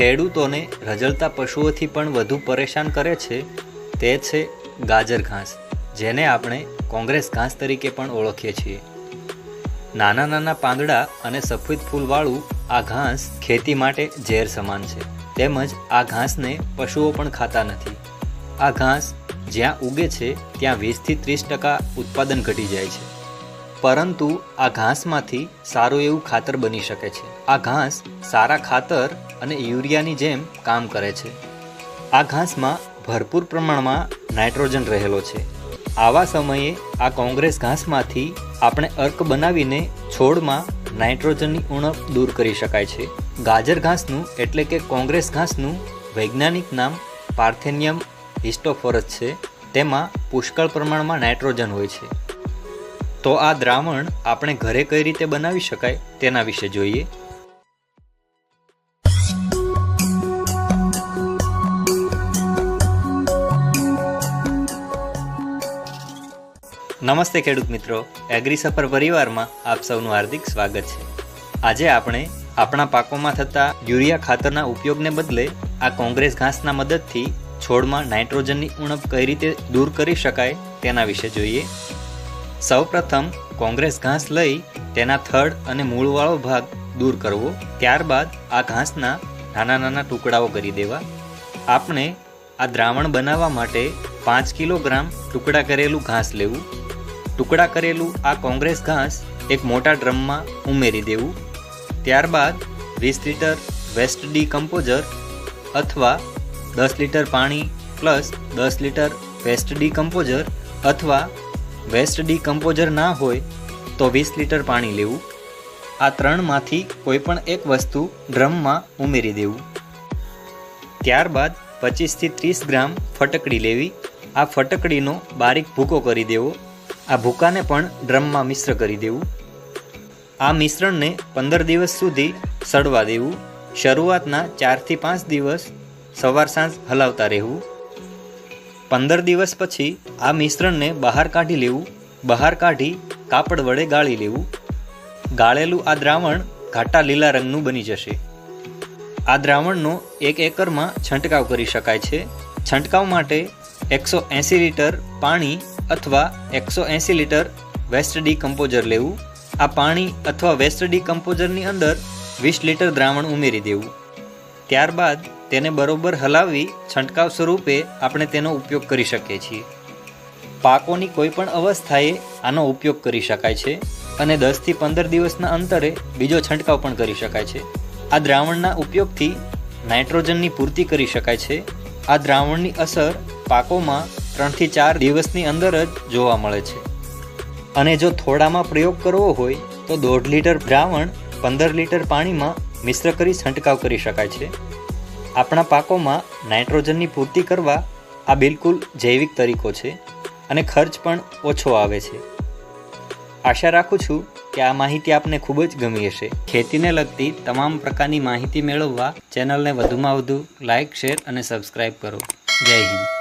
ખેડૂતોને રજળતા પશુઓથી પણ વધુ પરેશાન કરે છે તે છે ગાજર ઘાસ, જેને આપણે કોંગ્રેસ ઘાસ તરીકે પણ ઓળખીએ છીએ. નાના નાના પાંદડા અને સફેદ ફૂલવાળું આ ઘાસ ખેતી માટે ઝેર સમાન છે. તેમજ આ ઘાસને પશુઓ પણ ખાતા નથી. આ ઘાસ જ્યાં ઉગે છે, ત્યાં વીસથી ત્રીસ ટકા ઉત્પાદન ઘટી જાય છે. પરંતુ આ ઘાસમાંથી સારું એવું ખાતર બની શકે છે. આ ઘાસ સારા ખાતર અને યુરિયાની જેમ કામ કરે છે. આ ઘાસમાં ભરપૂર પ્રમાણમાં નાઇટ્રોજન રહેલો છે. આવા સમયે આ કોંગ્રેસ ઘાસમાંથી આપણે અર્ક બનાવીને છોડમાં નાઇટ્રોજનની ઉણપ દૂર કરી શકાય છે. ગાજર ઘાસનું એટલે કે કોંગ્રેસ ઘાસનું વૈજ્ઞાનિક નામ પાર્થેનિયમ હિસ્ટોફોરસ છે. તેમાં પુષ્કળ પ્રમાણમાં નાઇટ્રોજન હોય છે. તો આ દ્રાવણ આપણે ઘરે કઈ રીતે બનાવી શકાય તેના વિશે જોઈએ. નમસ્તે ખેડૂત મિત્રો એગ્રી સફર પરિવારમાં આપ સૌનું હાર્દિક સ્વાગત છે. આજે આપણે આપણા પાકોમાં થતા યુરિયા ખાતરના ઉપયોગને બદલે આ કોંગ્રેસ ઘાસના મદદથી છોડમાં નાઇટ્રોજનની ઉણપ કઈ રીતે દૂર કરી શકાય તેના વિશે જોઈએ. સૌપ્રથમ કોંગ્રેસ ઘાસ લઈ તેના થડ અને મૂળવાળો ભાગ દૂર કરવો, ત્યારબાદ આ ઘાસના નાના નાના ટુકડાઓ કરી દેવા. આપણે આ દ્રાવણ બનાવવા માટે પાંચ કિલોગ્રામ ટુકડા કરેલું ઘાસ લેવું. ટુકડા કરેલું આ કોંગ્રેસ ઘાસ એક મોટા ડ્રમમાં ઉમેરી દેવું. ત્યારબાદ વીસ લીટર વેસ્ટ ડી કમ્પોઝર અથવા દસ લીટર પાણી પ્લસ દસ લીટર વેસ્ટ ડી કમ્પોઝર અથવા વેસ્ટ ડી કમ્પોઝર ના હોય તો વીસ લીટર પાણી લેવું. આ ત્રણમાંથી કોઈપણ એક વસ્તુ ડ્રમમાં ઉમેરી દેવું. ત્યારબાદ પચીસથી ત્રીસ ગ્રામ ફટકડી લેવી. આ ફટકડીનો બારીક ભૂકો કરી દેવો. આ ભૂકાને પણ ડ્રમમાં મિશ્ર કરી દેવું. આ મિશ્રણને પંદર દિવસ સુધી સડવા દેવું. શરૂઆતના ચારથી પાંચ દિવસ સવાર સાંજ હલાવતા રહેવું. પંદર દિવસ પછી આ મિશ્રણને બહાર કાઢી લેવું, બહાર કાઢી કાપડ વડે ગાળી લેવું. ગાળેલું આ દ્રાવણ ઘાટા લીલા રંગનું બની જશે. આ દ્રાવણનો એક એકરમાં છંટકાવ કરી શકાય છે. છંટકાવ માટે એકસો એંસી લીટર પાણી અથવા એકસો એંસી લીટર વેસ્ટ ડી કમ્પોઝર લેવું. આ પાણી અથવા વેસ્ટ ડી કમ્પોઝરની અંદર વીસ લીટર દ્રાવણ ઉમેરી દેવું. ત્યારબાદ તેને બરોબર હલાવી છંટકાવ સ્વરૂપે આપણે તેનો ઉપયોગ કરી શકીએ છીએ. પાકોની કોઈપણ અવસ્થાએ આનો ઉપયોગ કરી શકાય છે અને દસથી પંદર દિવસના અંતરે બીજો છંટકાવ પણ કરી શકાય છે. આ દ્રાવણના ઉપયોગથી નાઇટ્રોજનની પૂર્તિ કરી શકાય છે. આ દ્રાવણની અસર પાકોમાં ત્રણથી ચાર દિવસની અંદર જ જોવા મળે છે. અને જો થોડામાં પ્રયોગ કરવો હોય તો દોઢ લીટર દ્રાવણ પંદર લીટર પાણીમાં મિશ્ર કરી છંટકાવ કરી શકાય છે. આપણા પાકોમાં નાઇટ્રોજનની પૂર્તિ કરવા આ બિલકુલ જૈવિક તરીકો છે અને ખર્ચ પણ ઓછો આવે છે. આશા રાખું છું કે આ માહિતી આપને ખૂબ જ ગમી હશે. ખેતીને લગતી તમામ પ્રકારની માહિતી મેળવવા ચેનલને વધુમાં વધુ લાઇક, શેર અને સબસ્ક્રાઈબ કરો. જય હિન્દ.